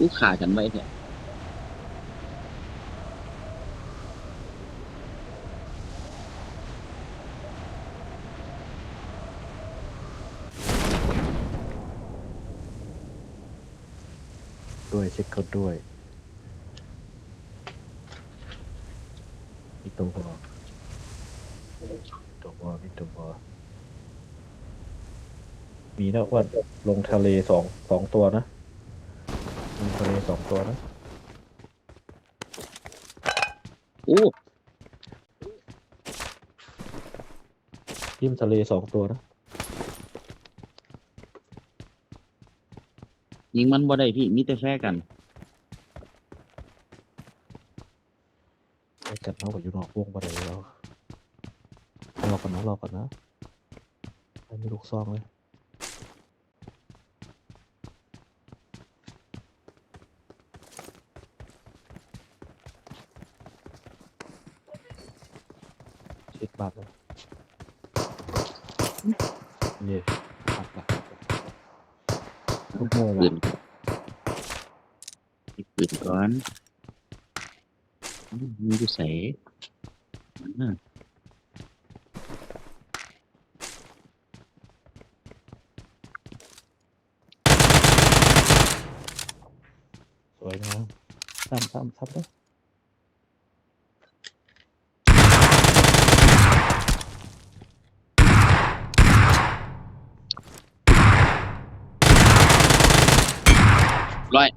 อู้ขากันไว้เนี่ยด้วยเช็คเขาด้วยมีตัวบอตัวบอมีตัวบอมีนะว่าลงทะเลสองสองตัวนะ สองตัวนะอู้ทิมทะเลสองตัวนะยิงมันบ่ได้พี่ มีแต่แฟกัน ไอ้กันเขากับอยู่นอกวงไปเลยแล้วรอก่อนนะรอก่อนนะไอ้มีลูกซองเลย เช็ดบาดเลยเย่บาดบาดลูกโม่ ปื ละ นหยิบปืนก่อนอืมมีดูใส่อ่า สวยงามซ้ำซ้ำซ้ำเลย ร้อย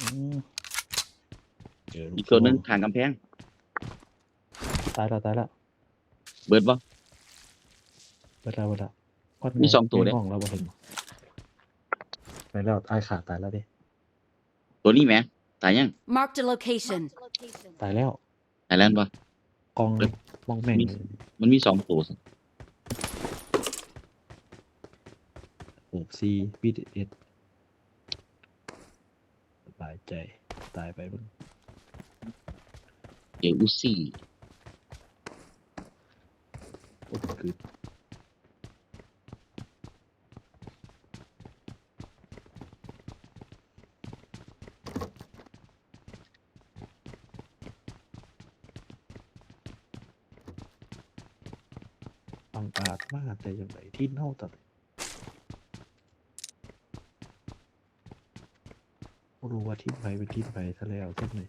อืมเจอลูอีกตัวหนึงซทางกำแพง ตายแล้วตายแล้วเบิดบ่ เวลาเวลาก้อนมีสองตัวเด้ในห้องเราบ่เห็นไปแล้วตายขาดตายแล้วดิตัวนี้แหมตายยัง Marked a location. ตายแล้วตายแล้วบ่ กองเอ้ย มองแม่งมีมันมีสองตัวสิโอบซีบีดเอ็ดสบาย ใจ ตายไปเบิ่งเดี๋ยวอุซี่โอ้คือบังอาจมากแต่อย่างไรที่เน่าตัดไม่ รู้ว่าที่ไปเป็นที่ไปซะแล้วใช่ไหนึ่ง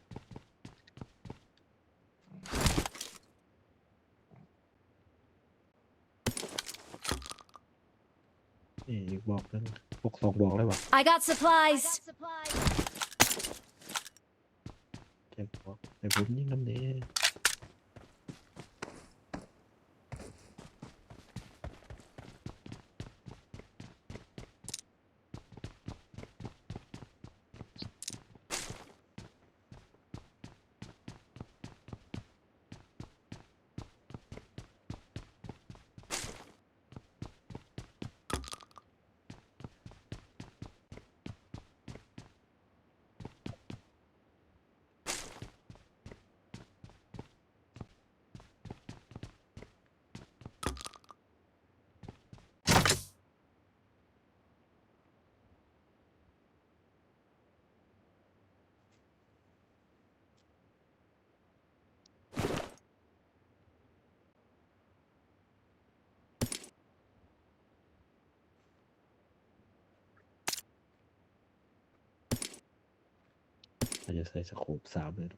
งเหลือลูกฟอกคนหนึ่งนี่อีกบอกหนึงพกสองบอกเลยว่ะ I got supplies. เจ็บบอกไอ้ผมยิงน้ำเด้าจะใส่สโคปสามเลย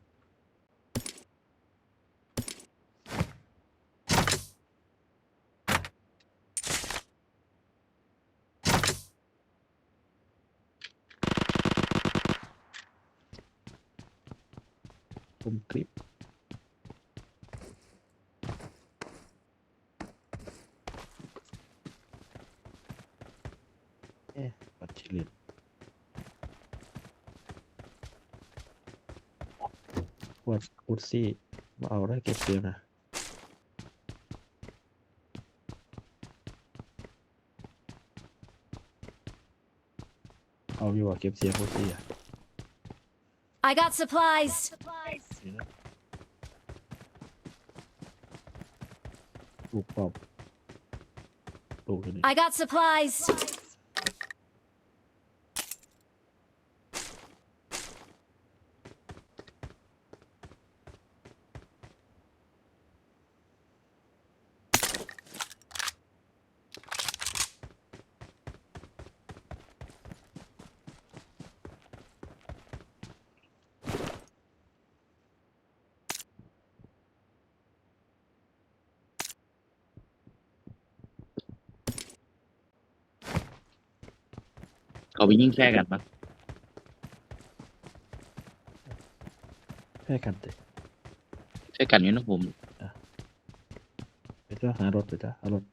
ผมคลิป เอ๊ะปัดชิลินวัด อุดซี่มาเอาได้เก็บเดียวนะเอาอยู่อะเก็บเสียงอุดซี่อะ I got supplies. นี่นะลูกปอบลูกตัวนี้ I got supplies. เขาไปยิ่งแค่กันปะแค่กันเตะแค่กันอยู่นะผมไปจ้าหารถไปจ้าเอารถ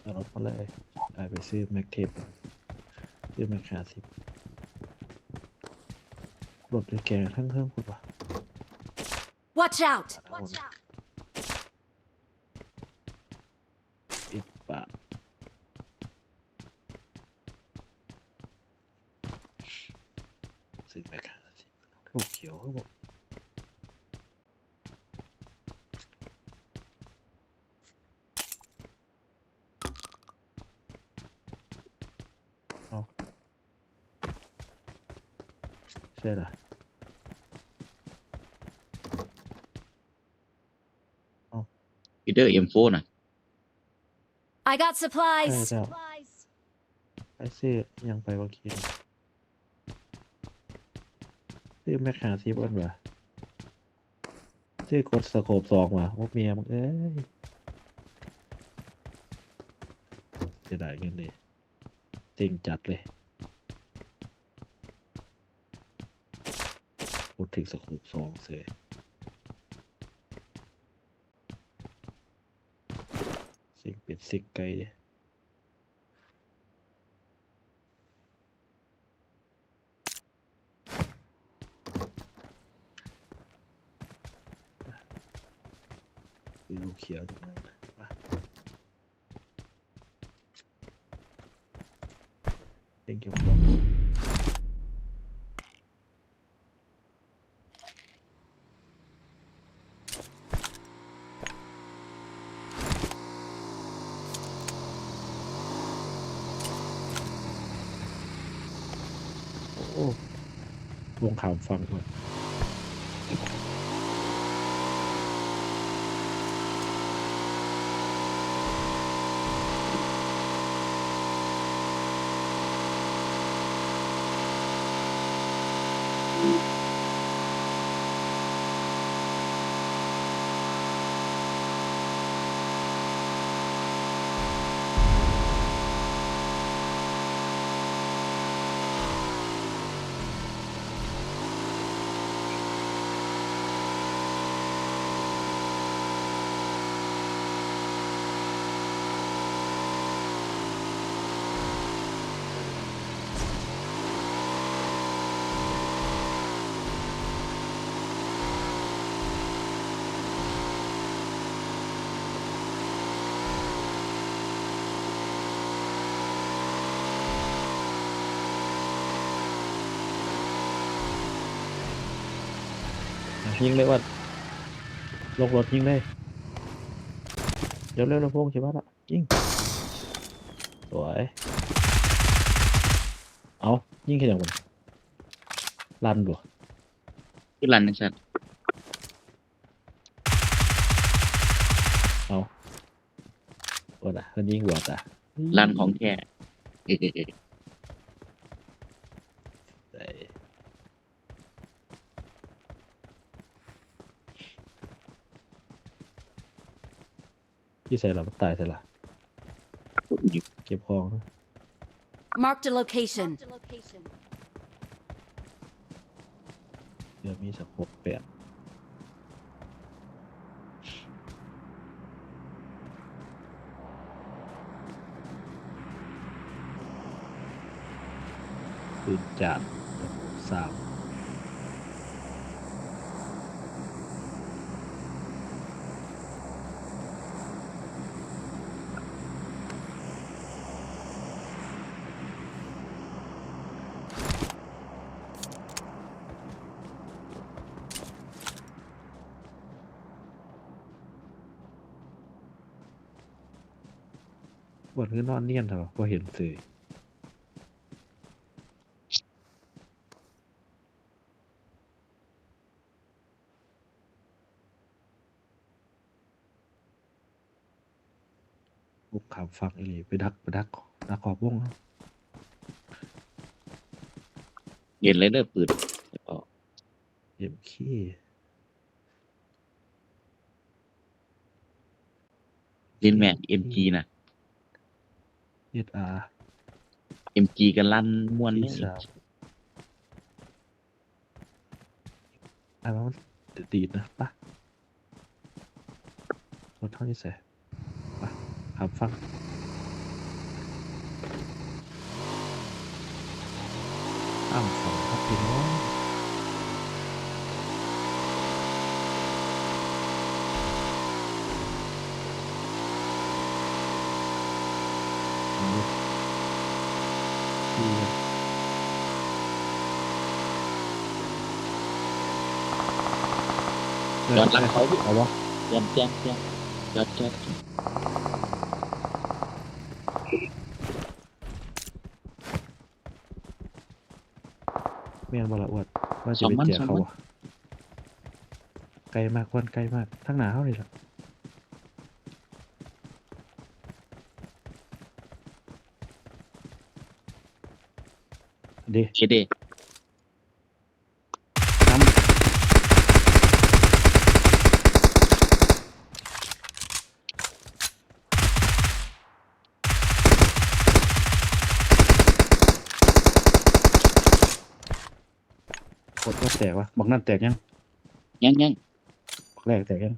เอารถมาเลยเอาไปซื้อแม็กเทปซื้อแม็กหาสิบรถด้วยแกทั้งเพิ่มคุณวะ Watch out. อีกปะซื้อแม็กหาสิบถูกเขียวเขาบอกเอาใช่เหรอ พีเตอร์เอ็มโฟน่ะ I got ใช่ supplies. แล้วไอ้ซื้อยังไปเมื่อกี้นะซื้อแม็กหาซีบอนวะซื้อกดสโคปสองว่ะพวกเมียมึงเอ้ยจะได้เงินเลยจริงจัดเลยพูดถึงสโคปสองเสย สิ่งเป็นสิ่งไกลเลยมีลูกเขียวตรงนั้นนะมาเล่นเกี่ยวกับ โอ้วงข่าวฟังก่อน ยิงเลยว่าลงรถยิงเลยเร็วเร็วเร็วพวกชิบ้าละยิงสวยเอายิงแค่อย่างมันลันบ่ที่รันนะชัดเอาดอะคนยิงหัวอะร้านของแท้เออ ใส่ ที่ใส่เราตายใส่ละอยู่เก็บของนะ Marked a location. เดี๋ยวมีสักหกแปดปืนจานสาม วันคือนอนเนียนเถอะพอเห็นสื่อบุกขามฟังอีหลีไปดักไปดักดักขอบวงเนาะเห็นเลยเด้อปืนแล้วก็เยี่ยมขี้ลินแมนเอ็มจีนะ เย็ดอาเอ็มจีกันลั่นม่วนเลที่ยสามไอ้ว่ามันตีดนะปะรถเท่านี้ใส่ปะขามฟังอ้าวสองครับพี่น้อง เอาดิ ดีครับยอดรักเขาเอาวะเจ้าเจ้าเจ้าจอดจอดแม่นบ่ละอวดว่าจะไปแจกเขาอะไกลมากวันไกลมากทั้งหนาเขาเลยล่ะ ดีเคเดน้ำกดก็แตกวะบอกนั่นแตกยังยังยังบอกแรกแตกยัง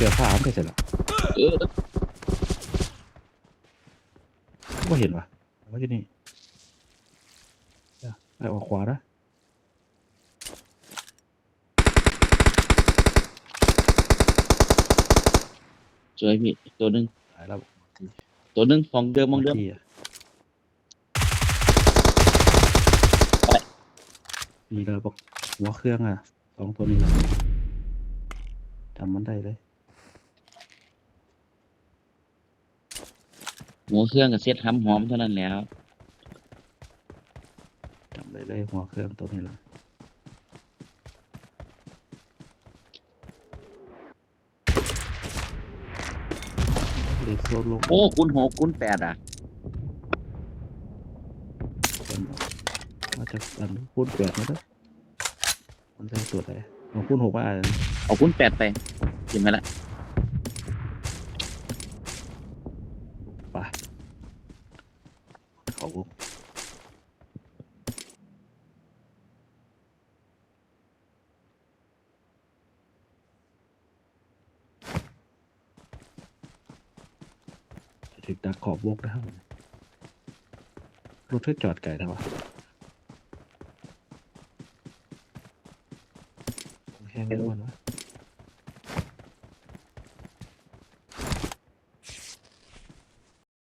เสือผ้ามันไปเสร็จแล้วเออก็เห็นวะว่าที่นี่เอาไปออกขวานะสวยพี่ตัวหนึงตายแล้วทีตัวหนึงมองเดิมมองเดิมทีอะไปดีแล้วบอกหัวเครื่องอะสองตัวนี้นะจำมันได้เลย หัวเครื่องกับเซ็ตห้ำหอมเท่านั้นแล้วจำได้เลยหัวเครื่องตัวนี้ละเด็กโซนลงโอ้คูณหกคูณแปดอะกันมาจากอันคูณแปดนะเด้อมันใช้ตัวไหนเอาคูณหกว่าอันเอาคูณแปดไปกินไปละ ไป เขาวงถึงดักขอบวกนะครับรถเพื่อจอดไก่นะวะแห้งด้วยวะ